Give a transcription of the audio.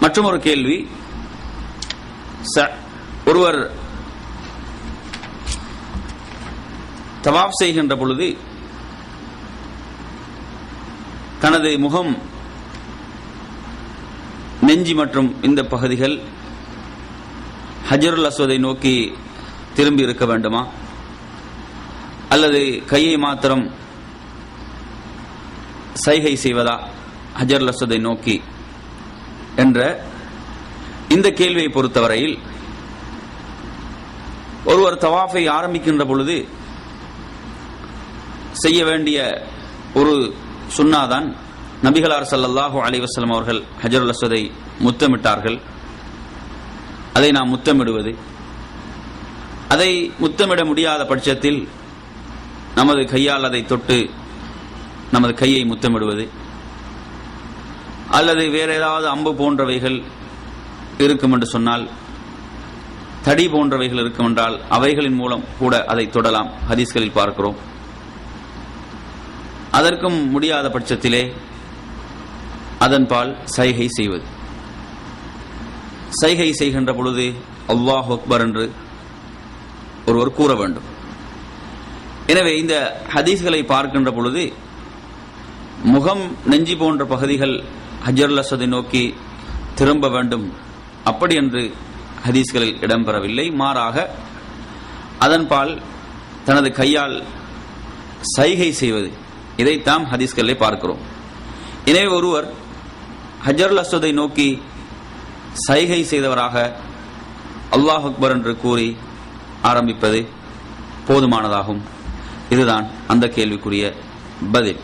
மற்றும் ஒரு கேள்வி. ச- ஒருவர் தவாப் செய்கின்ற பொழுது தனது முகம் நெஞ்சி மற்றும் இந்த பகுதிகள் ஹஜருல் அஸ்வதை நோக்கி திரும்பி இருக்க வேண்டுமா? அல்லது கையை மாத்திரம் சைகை செய்வதா? ஹஜருல் அஸ்வதை நோக்கி என்ற இந்த கேள்வியை பொறுத்தவரையில் ஒருவர் தவாஃபை ஆரம்பிக்கின்ற பொழுது செய்ய வேண்டிய ஒரு சுன்னாதான் நபிகளார் சல்லல்லாஹு அலைஹி அவர்கள் ஹஜருல் அஸ்வதை முத்தமிட்டார்கள். அதை நாம் முத்தமிடுவது. அதை முத்தமிட முடியாத பட்சத்தில் நமது கையால் அதை தொட்டு நமது கையை முத்தமிடுவது. அல்லது வேற ஏதாவது அம்பு போன்றவைகள் இருக்கும் என்று சொன்னால் தடி போன்றவைகள் இருக்கும் என்றால் அவைகளின் மூலம் கூட அதை தொடலாம். ஹதீஸ்களில் பார்க்கிறோம். அதற்கும் முடியாத பட்சத்திலே அதன்பால் சைகை செய்வது. சைகை செய்கின்ற பொழுது அல்லாஹ் அக்பர் என்று ஒருவர் கூற வேண்டும். எனவே இந்த ஹதீஸ்களை பார்க்கின்ற பொழுது முகம் நெஞ்சி போன்ற பகுதிகள் ஹஜருல் அஸ்வதை நோக்கி திரும்ப வேண்டும். அப்படி என்று ஹதீஸ்களில் இடம்பெறவில்லை. மாறாக அதன்பால் தனது கையால் சைகை செய்வது. இதைத்தான் ஹதீஸ்களை பார்க்கிறோம். எனவே ஒருவர் ஹஜருல் அஸ்வதை நோக்கி சைகை செய்தவராக அல்லாஹ் அக்பர் என்று கூறி ஆரம்பிப்பது போதுமானதாகும். இதுதான் அந்த கேள்விக்குரிய பதில்.